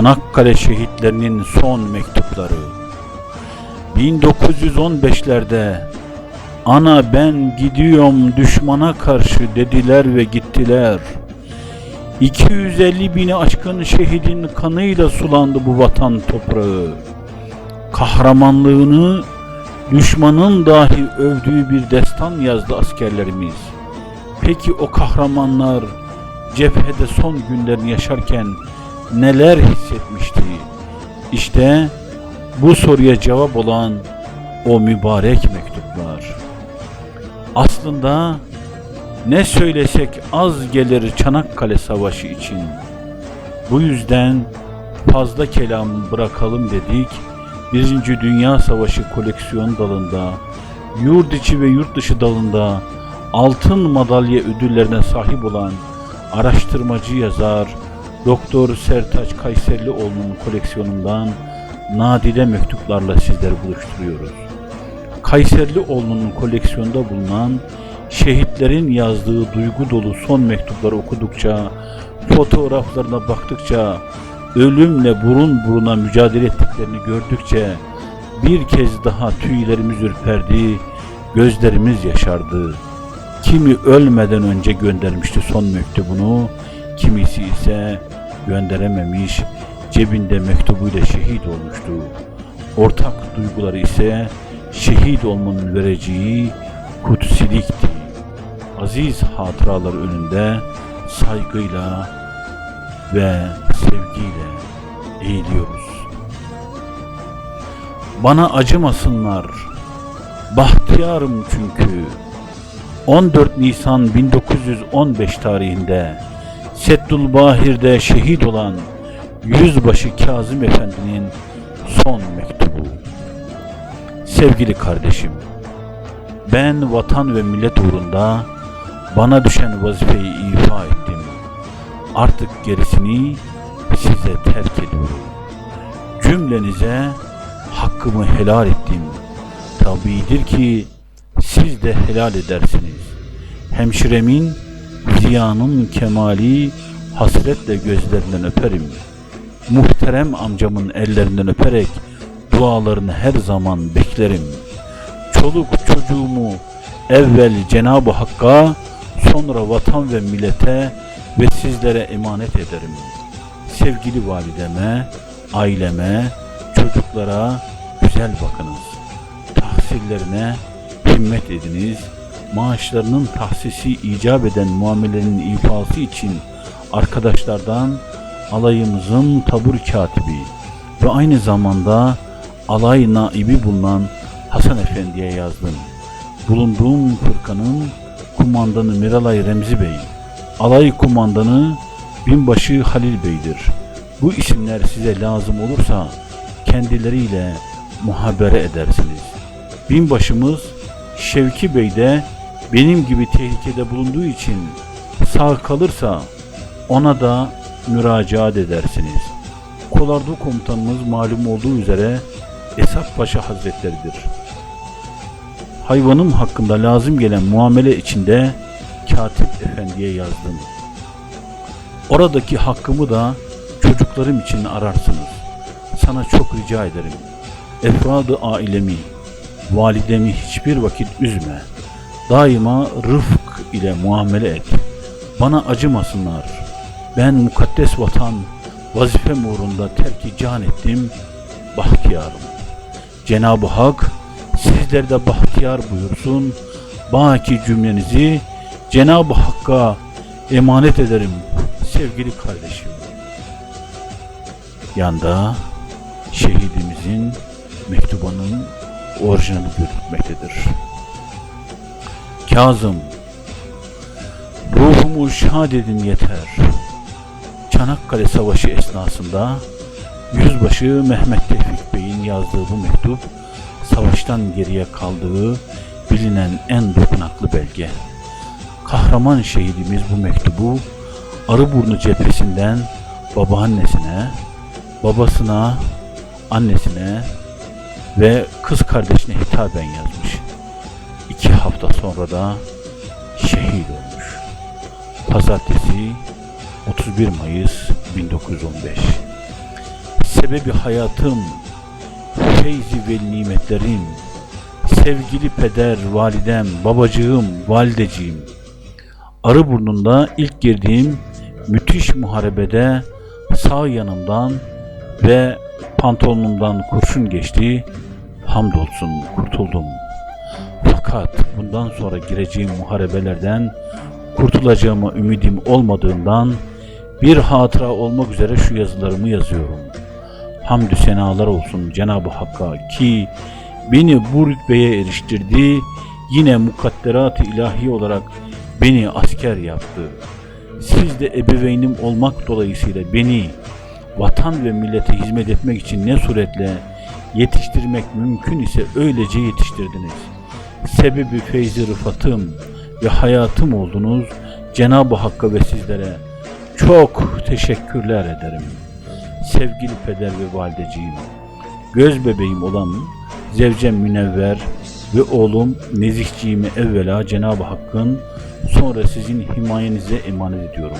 Çanakkale şehitlerinin son mektupları. 1915'lerde Ana ben gidiyorum düşmana karşı dediler ve gittiler. 250 bini aşkın şehidin kanıyla sulandı bu vatan toprağı. Kahramanlığını düşmanın dahi övdüğü bir destan yazdı askerlerimiz. Peki o kahramanlar cephede son günlerini yaşarken neler hissetmişti? İşte bu soruya cevap olan o mübarek mektuplar. Aslında ne söylesek az gelir Çanakkale Savaşı için. Bu yüzden fazla kelam bırakalım dedik. Birinci Dünya Savaşı koleksiyon dalında, yurt içi ve yurt dışı dalında altın madalya ödüllerine sahip olan araştırmacı yazar Doktor Sertaç Kayserlioğlu'nun koleksiyonundan nadide mektuplarla sizleri buluşturuyoruz. Kayserlioğlu'nun koleksiyonda bulunan şehitlerin yazdığı duygu dolu son mektupları okudukça, fotoğraflarına baktıkça, ölümle burun buruna mücadele ettiklerini gördükçe bir kez daha tüylerimiz ürperdi, gözlerimiz yaşardı. Kimi ölmeden önce göndermişti son mektubunu, kimisi ise gönderememiş, cebinde mektubuyla şehit olmuştu. Ortak duyguları ise şehit olmanın vereceği kutsilikti. Aziz hatıralar önünde saygıyla ve sevgiyle eğiliyoruz. Bana acımasınlar, bahtiyarım çünkü. 14 Nisan 1915 tarihinde Seddul Bahir'de şehit olan Yüzbaşı Kazım Efendi'nin son mektubu. Sevgili kardeşim, ben vatan ve millet uğrunda bana düşen vazifeyi ifa ettim. Artık gerisini size terk ediyorum. Cümlenize hakkımı helal ettim. Tabidir ki siz de helal edersiniz. Hemşiremin, ziyanın kemali hasretle gözlerinden öperim. Muhterem amcamın ellerinden öperek dualarını her zaman beklerim. Çoluk çocuğumu evvel Cenab-ı Hakk'a sonra vatan ve millete ve sizlere emanet ederim. Sevgili valideme, aileme, çocuklara güzel bakınız. Tahsillerine himmet ediniz. Maaşlarının tahsisi icap eden muamelenin ifası için arkadaşlardan alayımızın tabur katibi ve aynı zamanda alay naibi bulunan Hasan Efendi'ye yazdım. Bulunduğum fırkanın kumandanı Miralay Remzi Bey, alay kumandanı binbaşı Halil Bey'dir. Bu isimler size lazım olursa kendileriyle muhabere edersiniz. Binbaşımız Şevki Bey de benim gibi tehlikede bulunduğu için sağ kalırsa ona da müracaat edersiniz. Kolardo komutanımız malum olduğu üzere Esat Paşa Hazretleridir. Hayvanım hakkında lazım gelen muamele içinde Katip Efendi'ye yazdım. Oradaki hakkımı da çocuklarım için ararsınız. Sana çok rica ederim. Efradı ailemi, validemi hiçbir vakit üzme. Daima rıfk ile muamele et. Bana acımasınlar. Ben mukaddes vatan, vazifem uğrunda terki can ettim, bahtiyarım. Cenab-ı Hak sizler de bahtiyar buyursun. Baki cümlenizi Cenab-ı Hakk'a emanet ederim sevgili kardeşim. Yanda şehidimizin mektubunun orijinali görülmektedir. Kazım Ruhumu şad edin yeter. Çanakkale Savaşı esnasında Yüzbaşı Mehmet Tevfik Bey'in yazdığı bu mektup savaştan geriye kaldığı bilinen en dokunaklı belge. Kahraman şehidimiz bu mektubu Arıburnu cephesinden babaannesine, babasına, annesine ve kız kardeşine hitaben yazmış. İki hafta sonra da şehit olmuş. Pazartesi 31 Mayıs 1915 sebebi hayatım, feyzi ve nimetlerim, sevgili peder, validem, babacığım, valideciğim. Arıburnu'nda ilk girdiğim müthiş muharebede sağ yanımdan ve pantolonumdan kurşun geçti. Hamdolsun kurtuldum. Fakat bundan sonra gireceğim muharebelerden kurtulacağıma ümidim olmadığından bir hatıra olmak üzere şu yazılarımı yazıyorum. Hamdü senalar olsun Cenab-ı Hakk'a ki beni bu rütbeye eriştirdi. Yine mukadderat-ı ilahi olarak beni asker yaptı. Siz de ebeveynim olmak dolayısıyla beni vatan ve millete hizmet etmek için ne suretle yetiştirmek mümkün ise öylece yetiştirdiniz. Sebebi feyzi rıfatım ve hayatım oldunuz. Cenab-ı Hakk'a ve sizlere çok teşekkürler ederim. Sevgili peder ve valideciğim, göz bebeğim olan zevcem münevver ve oğlum nezihciğimi evvela Cenab-ı Hakk'ın sonra sizin himayenize emanet ediyorum.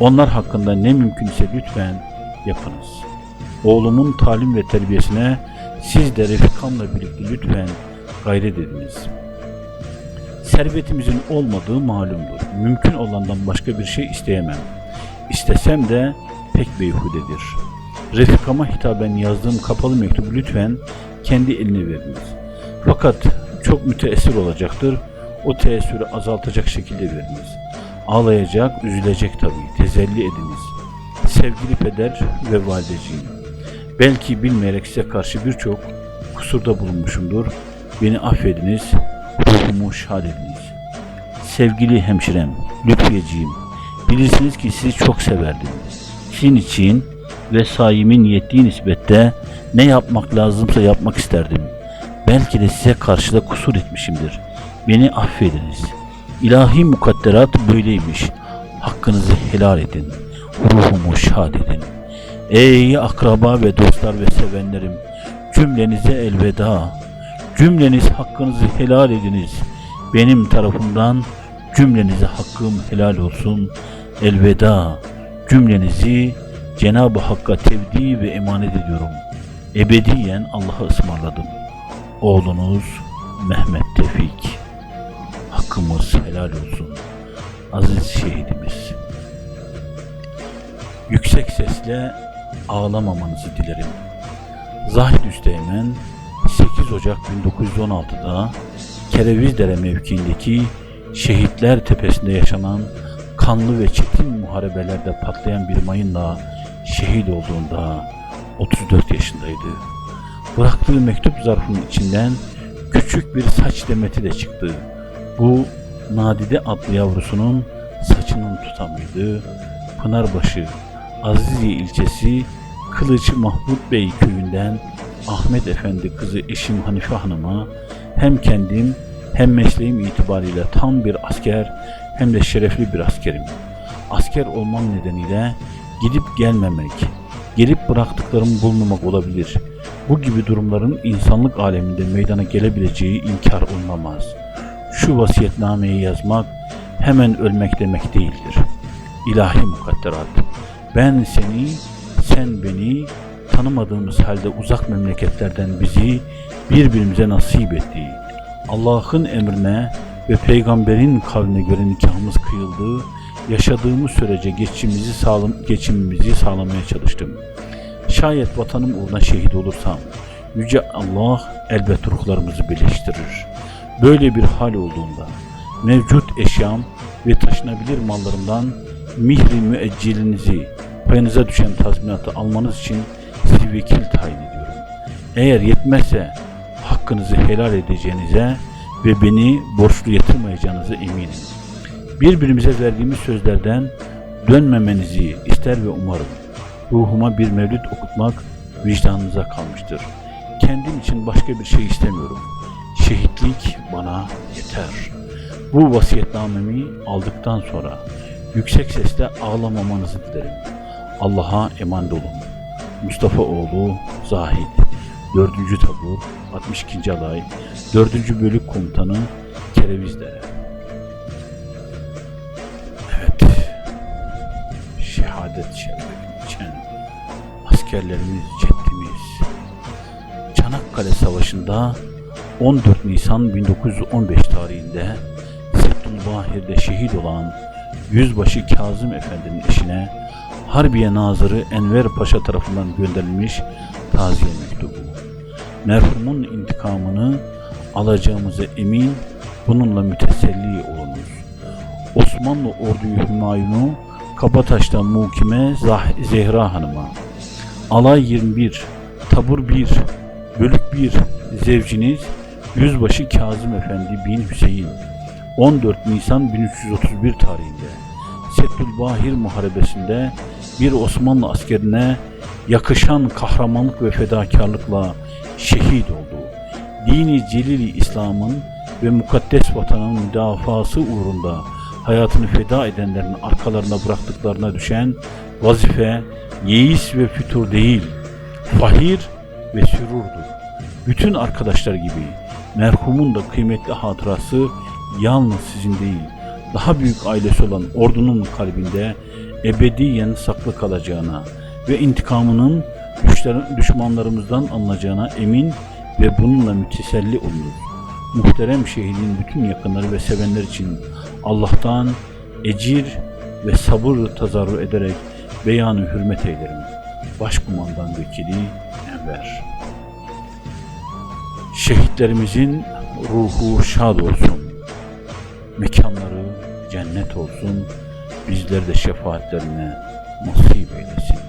Onlar hakkında ne mümkünse lütfen yapınız. Oğlumun talim ve terbiyesine siz de refikamla birlikte lütfen gayret ediniz. Servetimizin olmadığı malumdur. Mümkün olandan başka bir şey isteyemem. İstesem de pek beyhudedir. Refikama hitaben yazdığım kapalı mektubu lütfen kendi eline veriniz. Fakat çok müteessir olacaktır. O teessürü azaltacak şekilde veriniz. Ağlayacak, üzülecek tabii. Tezelli ediniz. Sevgili peder ve valideciğim. Belki bilmeyerek size karşı birçok kusurda bulunmuşumdur. Beni affediniz, ruhumu şad ediniz. Sevgili hemşirem, Lütfiyeciğim, bilirsiniz ki sizi çok severdim. Sizin için ve sahimin yettiği nispette ne yapmak lazımsa yapmak isterdim. Belki de size karşı da kusur etmişimdir. Beni affediniz. İlahi mukadderat böyleymiş. Hakkınızı helal edin. Ruhumu şad edin. Ey akraba ve dostlar ve sevenlerim, cümlenize elveda. Cümleniz hakkınızı helal ediniz. Benim tarafımdan cümlenize hakkım helal olsun. Elveda. Cümlenizi Cenab-ı Hakk'a tevdi ve emanet ediyorum. Ebediyen Allah'a ısmarladım. Oğlunuz Mehmet Tevfik. Hakkımız helal olsun. Aziz şehidimiz. Yüksek sesle ağlamamanızı dilerim. Zahid Üsteğmen 8 Ocak 1916'da Kerevizdere mevkiindeki Şehitler Tepesi'nde yaşanan kanlı ve çetin muharebelerde patlayan bir mayınla şehit olduğunda 34 yaşındaydı. Bıraktığı mektup zarfının içinden küçük bir saç demeti de çıktı. Bu Nadide adlı yavrusunun saçının tutamıydı. Pınarbaşı, Aziziye ilçesi Kılıç Mahmut Bey köyünden Ahmet Efendi kızı eşim Hanife Hanım'a hem kendim hem mesleğim itibariyle tam bir asker hem de şerefli bir askerim. Asker olmam nedeniyle gidip gelmemek, gelip bıraktıklarımı bulmamak olabilir. Bu gibi durumların insanlık aleminde meydana gelebileceği inkar olunamaz. Şu vasiyetnameyi yazmak hemen ölmek demek değildir. İlahi mukadderat. Ben seni, sen beni tanımadığımız halde uzak memleketlerden bizi birbirimize nasip ettiği, Allah'ın emrine ve peygamberin kavline göre nikahımız kıyıldığı, yaşadığımız sürece geçimimizi, sağlam, geçimimizi sağlamaya çalıştım. Şayet vatanım uğruna şehit olursam, Yüce Allah elbet ruhlarımızı birleştirir. Böyle bir hal olduğunda, mevcut eşyam ve taşınabilir mallarımdan mihri müeccilinizi, payınıza düşen tazminatı almanız için sizi vekil tayin ediyorum. Eğer yetmezse hakkınızı helal edeceğinize ve beni borçlu yatırmayacağınıza eminim. Birbirimize verdiğimiz sözlerden dönmemenizi ister ve umarım. Ruhuma bir mevlüt okutmak vicdanınıza kalmıştır. Kendim için başka bir şey istemiyorum. Şehitlik bana yeter. Bu vasiyetnamemi aldıktan sonra yüksek sesle ağlamamanızı dilerim. Allah'a emanet olun. Mustafa oğlu Zahid 4. Tabur 62. Alay 4. Bölük Komutanı Kerevizdere Evet Şehadet şerefini içen askerlerimiz, ceddimiz. Çanakkale Savaşı'nda 14 Nisan 1915 tarihinde Settülbahir'de şehit olan Yüzbaşı Kazım Efendi'nin eşine Harbiye Nazırı Enver Paşa tarafından gönderilmiş taziye mektubu. Merhumun intikamını alacağımıza emin, bununla müteselli olunuz. Osmanlı orduyu Hümayun'u Kabataş'ta Mukime Zah- Zehra Hanım'a, Alay 21, Tabur 1, Bölük 1, Zevciniz, Yüzbaşı Kazım Efendi bin Hüseyin, 14 Nisan 1331 tarihinde Settülbahir Muharebesi'nde bir Osmanlı askerine yakışan kahramanlık ve fedakarlıkla şehit oldu. Dini celili İslam'ın ve mukaddes vatanın müdafası uğrunda hayatını feda edenlerin arkalarına bıraktıklarına düşen vazife yeis ve fütur değil, fahir ve sürurdur. Bütün arkadaşlar gibi merhumun da kıymetli hatırası yalnız sizin değil, daha büyük ailesi olan ordunun kalbinde ebediyen saklı kalacağına ve intikamının düşmanlarımızdan alınacağına emin ve bununla müteselli olunuz. Muhterem şehidin bütün yakınları ve sevenler için Allah'tan ecir ve sabır tazarru ederek beyanı hürmet eylerim. Başkumandan Vekili Enver Şehitlerimizin ruhu şad olsun. Mekanları cennet olsun. Bizler de şefaatlerine nasip eylesin.